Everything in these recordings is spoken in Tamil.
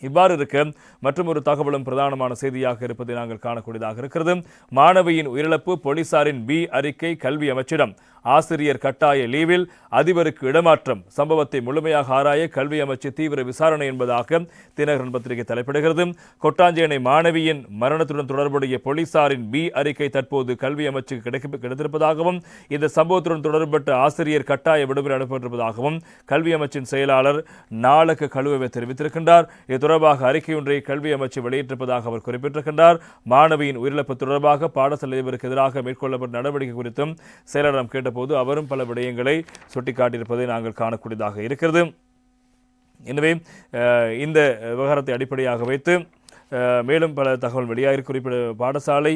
இவ்வாறு இருக்க மற்றும் ஒரு தகவலும் பிரதானமான செய்தியாக இருப்பதை நாங்கள் காணக்கூடியதாக இருக்கிறது. மாணவியின் உயிரிழப்பு போலீசாரின் பி அறிக்கை கல்வி அமைச்சிடம். ஆசிரியர் கட்டாய லீவில் அதிபருக்கு இடமாற்றம். சம்பவத்தை முழுமையாக ஆராய கல்வி அமைச்சு தீவிர விசாரணை என்பதாக தினகரன் பத்திரிகை தலைப்பிடுகிறது. கொட்டாஞ்சேனை மாணவியின் மரணத்துடன் தொடர்புடைய போலீசாரின் பி அறிக்கை தற்போது கல்வி அமைச்சுக்கு கிடைத்திருப்பதாகவும் இந்த சம்பவத்துடன் தொடர்பட்ட ஆசிரியர் கட்டாய விடுமுறை அனுப்பப்பட்டிருப்பதாகவும் கல்வி அமைச்சின் செயலாளர் நாளக கழுவவை தெரிவித்திருக்கின்றார். இது தொடர்பாக அறிக்கை ஒன்றை கல்வி அமைச்சு வெளியிட்டிருப்பதாக அவர் குறிப்பிட்டிருக்கின்றார். மாணவியின் உயிரிழப்பு தொடர்பாக பாடசாலை அதிபருக்கு எதிராக மேற்கொள்ளப்பட்ட நடவடிக்கை குறித்தும் செயலரிடம் போது அவரும் பல விடயங்களை சுட்டிக்காட்டியிருப்பதை நாங்கள் காணக்கூடியதாக இருக்கிறது. எனவே இந்த விவகாரத்தை அடிப்படையாக வைத்து மேலும் பல தகவல் வெளியாக குறிப்பிட பாடசாலை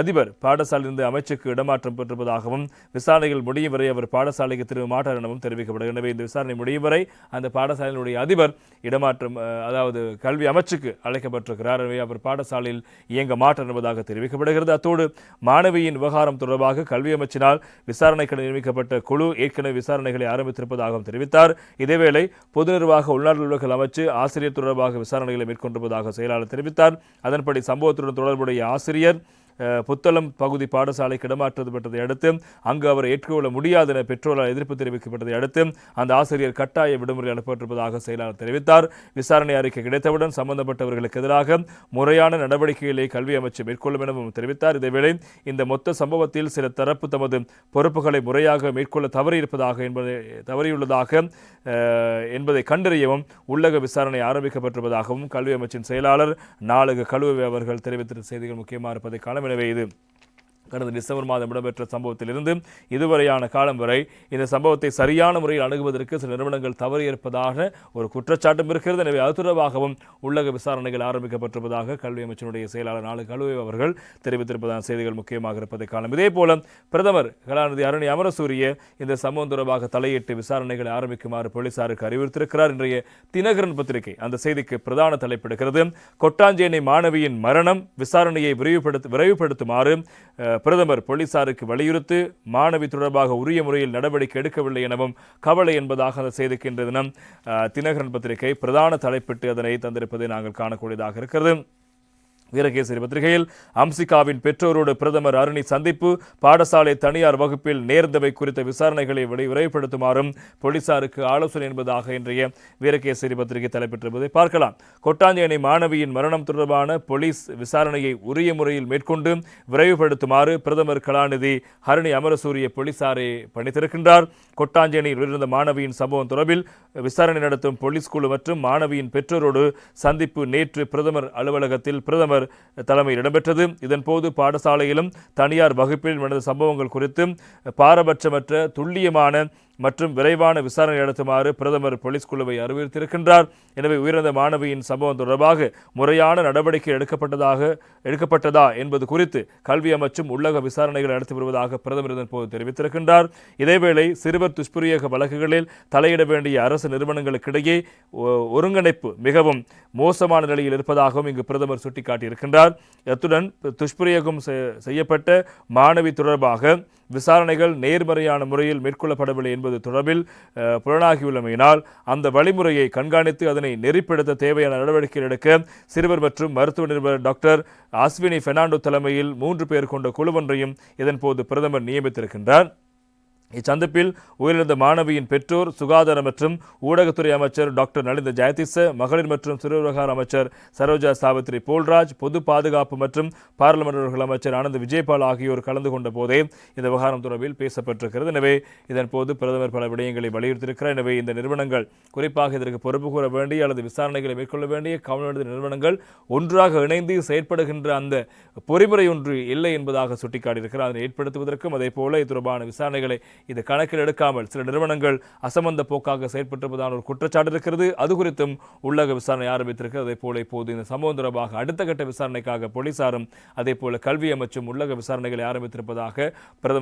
அதிபர் பாடசாலையிலிருந்து அமைச்சுக்கு இடமாற்றம் பெற்றிருப்பதாகவும் விசாரணைகள் முடியும் வரை அவர் பாடசாலைக்கு திரும்ப மாட்டார் எனவும் தெரிவிக்கப்படுகிறது எனவே இந்த விசாரணை முடியும் வரை அந்த பாடசாலையினுடைய அதிபர் இடமாற்றம் அதாவது கல்வி அமைச்சுக்கு அழைக்கப்பட்டிருக்கிறார். எனவே அவர் பாடசாலையில் இயங்க மாட்டார் என்பதாக தெரிவிக்கப்படுகிறது. அத்தோடு மாணவியின் விவகாரம் தொடர்பாக கல்வி அமைச்சினால் விசாரணைக்கு நியமிக்கப்பட்ட குழு ஏற்கனவே விசாரணைகளை ஆரம்பித்திருப்பதாகவும் தெரிவித்தார். இதேவேளை பொது நிர்வாக உள்நாட்டு அலுவலர்கள் அமைச்சு ஆசிரியர் தொடர்பாக விசாரணைகளை மேற்கொண்டிருப்பதாக செயலாளர் தெரிவித்தார். அதன்படி சம்பவத்துடன் தொடர்புடைய ஆசிரியர் புத்தளம் பகுதி பாடசாலைக்கு இடமாற்றது பெற்றதை அடுத்து அங்கு அவர் ஏற்றுக்கொள்ள முடியாது என பெற்றோரால் எதிர்ப்பு தெரிவிக்கப்பட்டதை அடுத்து அந்த ஆசிரியர் கட்டாய விடுமுறை அனுப்பப்பட்டிருப்பதாக செயலாளர் தெரிவித்தார். விசாரணை அறிக்கை கிடைத்தவுடன் சம்பந்தப்பட்டவர்களுக்கு எதிராக முறையான நடவடிக்கைகளை கல்வி அமைச்சு மேற்கொள்ளும் எனவும் தெரிவித்தார். இதேவேளை இந்த மொத்த சம்பவத்தில் சில தரப்பு தமது பொறுப்புகளை முறையாக மேற்கொள்ள தவறியிருப்பதாக என்பதை தவறியுள்ளதாக என்பதை கண்டறியவும் உள்ளக விசாரணை ஆரம்பிக்கப்பட்டிருப்பதாகவும் கல்வி அமைச்சின் செயலாளர் நாளக கழுவை அவர்கள் தெரிவித்த செய்திகள் முக்கியமாக இருப்பதை காண எனவே இது கடந்த டிசம்பர் மாதம் இடம்பெற்ற சம்பவத்திலிருந்து இதுவரையான காலம் வரை இந்த சம்பவத்தை சரியான முறையில் அணுகுவதற்கு சில நிறுவனங்கள் தவறியிருப்பதாக ஒரு குற்றச்சாட்டும் இருக்கிறது. எனவே அது தொடர்பாகவும் உள்ளக விசாரணைகள் ஆரம்பிக்கப்பட்டிருப்பதாக கல்வி அமைச்சருடைய செயலாளர் நாலு கழுவை அவர்கள் தெரிவித்திருப்பதான செய்திகள் முக்கியமாக இருப்பதை காணும். இதே போல பிரதமர் கலாநிதி அருணி அமரசூரிய இந்த சம்பவம் தொடர்பாக தலையிட்டு விசாரணைகளை ஆரம்பிக்குமாறு போலீசாருக்கு அறிவுறுத்திருக்கிறார் இன்றைய தினகரன் பத்திரிகை அந்த செய்திக்கு பிரதான தலைப்பிடுகிறது கொட்டாஞ்சேனை மாணவியின் மரணம் விசாரணையை விரைவுபடுத்த விரைவுபடுத்துமாறு பிரதமர் போலீசாருக்கு வலியுறுத்து மாணவி தொடர்பாக உரிய முறையில் நடவடிக்கை எடுக்கவில்லை எனவும் கவலை என்பதாக அந்த செய்திக்கு தினம் தினகரன் பத்திரிகை பிரதான தலைப்பிட்டு அதனை தந்திருப்பதை நாங்கள் காணக்கூடியதாக இருக்கிறது. வீரகேசரி பத்திரிகையில் அம்சிகாவின் பெற்றோரோடு பிரதமர் அருணி சந்திப்பு பாடசாலை தனியார் வகுப்பில் நேர்ந்தவை குறித்த விசாரணைகளை விரைவுபடுத்துமாறும் போலீசாருக்கு ஆலோசனை என்பதாக இன்றைய வீரகேசரி பத்திரிகை தலைப்பெற்றிருப்பதை பார்க்கலாம். கொட்டாஞ்சேனை மாணவியின் மரணம் தொடர்பான போலீஸ் விசாரணையை உரிய முறையில் மேற்கொண்டு விரைவுபடுத்துமாறு பிரதமர் கலாநிதி ஹரணி அமரசூரிய போலீசாரை பணித்திருக்கின்றார். கொட்டாஞ்சேனியில் உயிரிழந்த மாணவியின் சம்பவம் தொடர்பில் விசாரணை நடத்தும் போலீஸ் குழு மற்றும் மாணவியின் பெற்றோரோடு சந்திப்பு நேற்று பிரதமர் அலுவலகத்தில் பிரதமர் தலைமையில் இடம்பெற்றது. இதன்போது பாடசாலையிலும் தனியார் வகுப்பில் நடந்த சம்பவங்கள் குறித்து பாரபட்சமற்ற துல்லியமான மற்றும் விரைவான விசாரணை நடத்துமாறு பிரதமர் போலீஸ் குழுவை அறிவுறுத்தியிருக்கின்றார். எனவே உயிரிழந்த மாணவியின் சம்பவம் தொடர்பாக முறையான நடவடிக்கை எடுக்கப்பட்டதாக எடுக்கப்பட்டதா என்பது குறித்து கல்வி அமைச்சும் உள்ளக விசாரணைகள் நடத்தி வருவதாக பிரதமர் இதன்போது தெரிவித்திருக்கின்றார். இதேவேளை சிறுவர் துஷ்பிரயோக வழக்குகளில் தலையிட வேண்டிய அரசு நிறுவனங்களுக்கிடையே ஒ- ஒருங்கிணைப்பு மிகவும் மோசமான நிலையில் இருப்பதாகவும் இங்கு பிரதமர் சுட்டிக்காட்டியிருக்கின்றார். அத்துடன் துஷ்பிரயோகம் செ- செய்யப்பட்ட மாணவி தொடர்பாக விசாரணைகள் நேர்மறையான முறையில் மேற்கொள்ளப்படவில்லை என்பது தொடர்பில் அஹ், புலனாகியுள்ளமையினால் அந்த வழிமுறையை கண்காணித்து அதனை நெறிப்படுத்த தேவையான நடவடிக்கை எடுக்க சிறுவர் மற்றும் மருத்துவ நிபுணர் டாக்டர் அஸ்வினி பெர்னாண்டோ தலைமையில் மூன்று பேர் கொண்ட குழுவொன்றையும் இதன்போது பிரதமர் நியமித்திருக்கின்றார். இச்சந்திப்பில் உயிரிழந்த மாணவியின் பெற்றோர் சுகாதார மற்றும் ஊடகத்துறை அமைச்சர் டாக்டர் நலிந்த ஜெயதிச மகளிர் மற்றும் சிறு விவகார அமைச்சர் சரோஜா சாவித்ரி போல்ராஜ் பொது பாதுகாப்பு மற்றும் பாராளுமன்ற அமைச்சர் ஆனந்த் விஜயபால் ஆகியோர் கலந்து கொண்ட போதே இந்த விவகாரம் தொடர்பில் பேசப்பட்டிருக்கிறது. எனவே இதன் போது பிரதமர் பல விடயங்களை வலியுறுத்தியிருக்கிறார். எனவே இந்த நிறுவனங்கள் குறிப்பாக இதற்கு பொறுப்பு கூற வேண்டிய அல்லது விசாரணைகளை மேற்கொள்ள வேண்டிய கவனம் நிறுவனங்கள் ஒன்றாக இணைந்து செயற்படுகின்ற அந்த பொறிமுறை ஒன்று இல்லை என்பதாக சுட்டிக்காட்டியிருக்கிறார். அதனை ஏற்படுத்துவதற்கும் அதே போல இது தொடர்பான விசாரணைகளை இது கணக்கில் எடுக்காமல் சில நிறுவனங்கள் அசம்பந்த போக்காக செயற்பட்டிருப்பதான ஒரு குற்றச்சாட்டு இருக்கிறது. அது குறித்தும் உள்ளக விசாரணை ஆரம்பித்திருக்கிறது. அதே போல இப்போது இந்த சம்பவம் தொடர்பாக அடுத்த கட்ட விசாரணைக்காக போலீசாரும் அதே போல கல்வி அமைச்சும் உள்ளக விசாரணைகளை ஆரம்பித்திருப்பதாக பிரதமர்